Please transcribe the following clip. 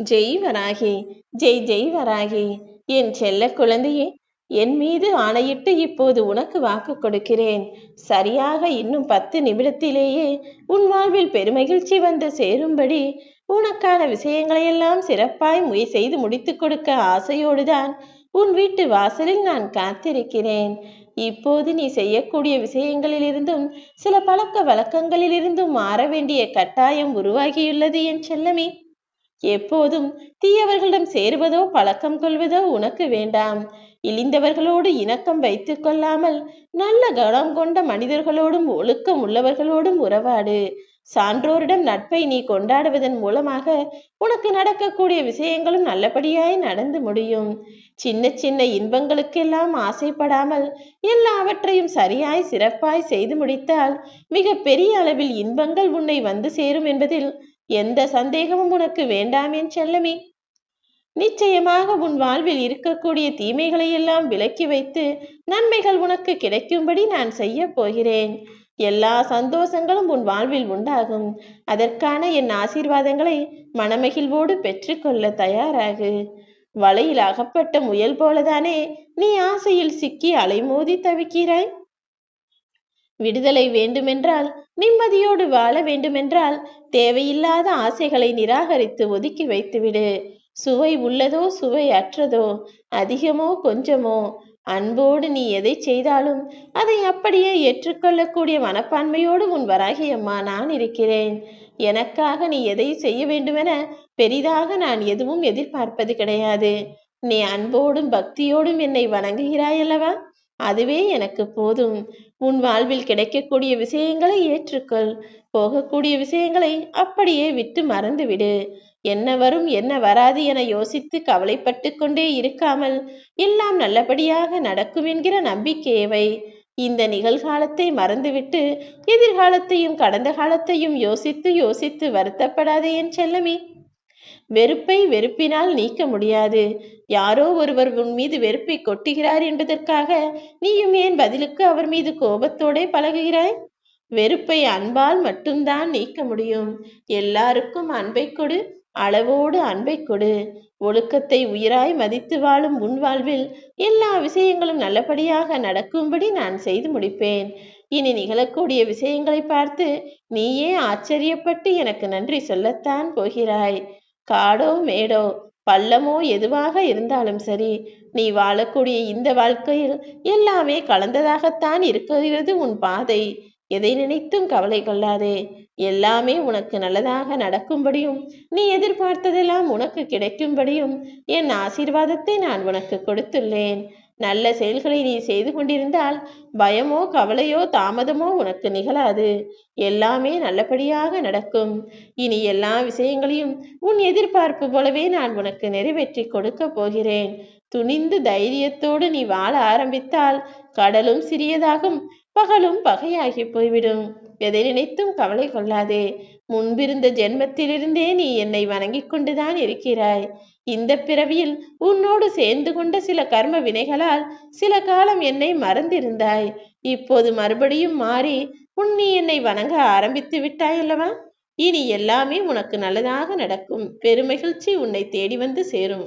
ஜெய் வராகி ஜெய் ஜெய் வராகி. என் செல்ல குழந்தையே என் மீது ஆணையிட்டு இப்போது உனக்கு வாக்கு கொடுக்கிறேன். சரியாக இன்னும் பத்து நிமிடத்திலேயே உன் வாழ்வில் பெருமகிழ்ச்சி வந்து சேரும்படி உனக்கான விஷயங்களையெல்லாம் சிறப்பாய் முய செய்து முடித்து கொடுக்க ஆசையோடுதான் உன் வீட்டு வாசலில் நான் காத்திருக்கிறேன். இப்போது நீ செய்யக்கூடிய விஷயங்களிலிருந்தும் சில பழக்க வழக்கங்களிலிருந்தும் மாற வேண்டிய கட்டாயம் உருவாகியுள்ளது என் செல்லமே. எப்போதும் தீயவர்களிடம் சேருவதோ பழக்கம் கொள்வதோ உனக்கு வேண்டாம். இழிந்தவர்களோடு இணக்கம் வைத்துக் கொள்ளாமல் நல்ல கவனம் கொண்ட மனிதர்களோடும் ஒழுக்கம் உள்ளவர்களோடும் உறவாடு. சான்றோரிடம் நட்பை நீ கொண்டாடுவதன் மூலமாக உனக்கு நடக்கக்கூடிய விஷயங்களும் நல்லபடியாய் நடந்து முடியும். சின்ன சின்ன இன்பங்களுக்கெல்லாம் ஆசைப்படாமல் எல்லாவற்றையும் சரியாய் சிறப்பாய் செய்து முடித்தால் மிக பெரிய அளவில் இன்பங்கள் உன்னை வந்து சேரும் என்பதில் எந்த சந்தேகமும் உனக்கு வேண்டாம் என் செல்லமே. நிச்சயமாக உன் வாழ்வில் இருக்கக்கூடிய தீமைகளை எல்லாம் விலக்கி வைத்து நன்மைகள் உனக்கு கிடைக்கும்படி நான் செய்ய போகிறேன். எல்லா சந்தோஷங்களும் உன் வாழ்வில் உண்டாகும். அதற்கான என் ஆசீர்வாதங்களை மனமகிழ்வோடு பெற்றுக்கொள்ள தயாராகு. வலையில் அகப்பட்ட முயல் போலதானே நீ ஆசையில் சிக்கி அலைமோதி தவிக்கிறாய்? விடுதலை வேண்டுமென்றால் நிம்மதியோடு வாழ வேண்டுமென்றால் தேவையில்லாத ஆசைகளை நிராகரித்து ஒதுக்கி வைத்துவிடு. சுவை உள்ளதோ சுவை அற்றதோ அதிகமோ கொஞ்சமோ அன்போடு நீ எதை செய்தாலும் அதை அப்படியே ஏற்றுக்கொள்ளக்கூடிய மனப்பான்மையோடு உன் வராகி அம்மா நான் இருக்கிறேன். எனக்காக நீ எதை செய்ய வேண்டுமென பெரிதாக நான் எதுவும் எதிர்பார்ப்பது கிடையாது. நீ அன்போடும் பக்தியோடும் என்னை வணங்குகிறாயல்லவா? அதுவே எனக்கு போதும். உன் வாழ்வில் கிடைக்கக்கூடிய விஷயங்களை ஏற்றுக்கொள். போகக்கூடிய விஷயங்களை அப்படியே விட்டு மறந்துவிடு. என்ன வரும் என்ன வராது என யோசித்து கவலைப்பட்டு கொண்டே இருக்காமல் எல்லாம் நல்லபடியாக நடக்கும் என்கிற நம்பிக்கையவை இந்த நிகழ்காலத்தை மறந்துவிட்டு எதிர்காலத்தையும் கடந்த காலத்தையும் யோசித்து யோசித்து வருத்தப்படாதே என் செல்லமே. வெறுப்பை வெறுப்பினால் நீக்க முடியாது. யாரோ ஒருவர் உன் மீது வெறுப்பை கொட்டுகிறார் என்பதற்காக நீயும் ஏன் பதிலுக்கு அவர் மீது கோபத்தோடே பழகுகிறாய்? வெறுப்பை அன்பால் மட்டும்தான் நீக்க முடியும். எல்லாருக்கும் அன்பை கொடு அளவோடு அன்பை கொடு. ஒழுக்கத்தை உயிராய் மதித்து வாழும் உன் வாழ்வில் எல்லா விஷயங்களும் நல்லபடியாக நடக்கும்படி நான் செய்து முடிப்பேன். இனி நிகழக்கூடிய விஷயங்களை பார்த்து நீயே ஆச்சரியப்பட்டு எனக்கு நன்றி சொல்லத்தான் போகிறாய். காடோ மேடோ பள்ளமோ எதுவாக இருந்தாலும் சரி நீ வாழக்கூடிய இந்த வாழ்க்கையில் எல்லாமே கலந்ததாகத்தான் இருக்கிறது உன் பாதை. எதை நினைத்தும் கவலை கொள்ளாதே. எல்லாமே உனக்கு நல்லதாக நடக்கும்படியும் நீ எதிர்பார்த்ததெல்லாம் உனக்கு கிடைக்கும்படியும் என் ஆசீர்வாதத்தை நான் உனக்கு கொடுத்துள்ளேன். நல்ல செயல்களை நீ செய்து கொண்டிருந்தால் பயமோ கவலையோ தாமதமோ உனக்கு நிகழாது. எல்லாமே நல்லபடியாக நடக்கும். இனி எல்லா விஷயங்களையும் உன் எதிர்பார்ப்பு போலவே நான் உனக்கு நிறைவேற்றி கொடுக்க போகிறேன். துணிந்து தைரியத்தோடு நீ வாழ ஆரம்பித்தால் கடலும் சிறியதாகும். பகலும் பகையாகி போய்விடும். எதை நினைத்தும் கவலை கொள்ளாதே. முன்பிருந்த ஜென்மத்திலிருந்தே நீ என்னை வணங்கிக் கொண்டுதான் இருக்கிறாய். இந்த பிறவியில் உன்னோடு சேர்ந்து கொண்ட சில கர்ம வினைகளால் சில காலம் என்னை மறந்திருந்தாய். இப்போது மறுபடியும் மாறி உன் நீ என்னை வணங்க ஆரம்பித்து விட்டாய் அல்லவா? இனி எல்லாமே உனக்கு நல்லதாக நடக்கும். பெருமகிழ்ச்சி உன்னை தேடி வந்து சேரும்.